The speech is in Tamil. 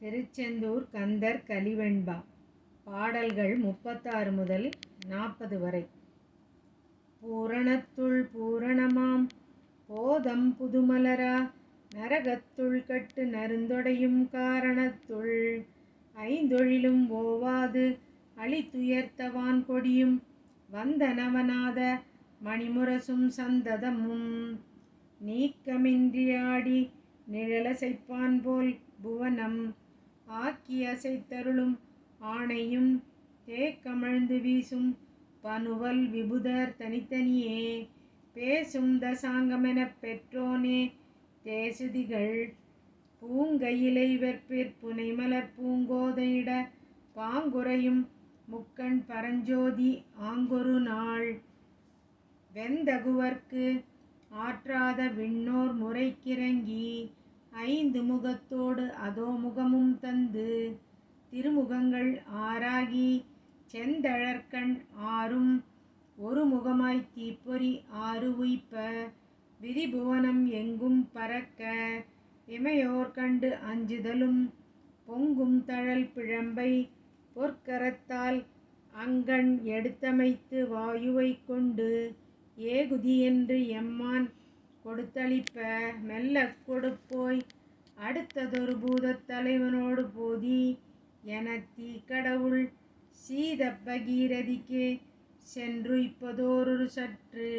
திருச்செந்தூர் கந்தர் கலிவெண்பா. பாடல்கள் முப்பத்தாறு முதல் நாற்பது வரை. பூரணத்துள் பூரணமாம் போதம் புதுமலரா நரகத்துள் கட்டு நருந்தொடையும் காரணத்துள். ஐந்தொழிலும் ஓவாது அழித்துயர்த்தவான் கொடியும் வந்தனவனாத மணிமுரசும் சந்ததமும். நீக்கமின்றியாடி நிழலசைப்பான் போல் புவனம் ஆக்கி அசைத்தருளும் ஆணையும் தேக்கமழ்ந்து வீசும் பனுவல் விபுதர் தனித்தனியே. பேசும் தசாங்கமெனப் பெற்றோனே தேசுதிகள் பூங்கையிலை வெற்பிற் புனைமலர் பூங்கோதையிட பாங்குறையும் முக்கண் பரஞ்சோதி ஆங்கொரு நாள். வெந்தகுவர்க்கு ஆற்றாத விண்ணோர் முறைக்கிறங்கி ஐந்து முகத்தோடு அதோ முகமும் தந்து திருமுகங்கள் ஆறாகி செந்தழற்கண் ஆறும் ஒரு முகமாய் தீப்பொறி ஆறு உய்ப்ப விதிபுவனம் எங்கும் பறக்க இமையோர் கண்டு அஞ்சுதலும் பொங்கும் தழல் பிழம்பை பொற்கரத்தால் அங்கண் எடுத்தமைத்து வாயுவை கொண்டு ஏகுதி என்று எம்மான் கொடுத்தளிப்ப மெல்ல கொடுப்போய் அடுத்ததொரு பூதத் தலைவனோடு போதி என கடவுள் சீத பகீரதிக்கு இப்போதோரு சற்று.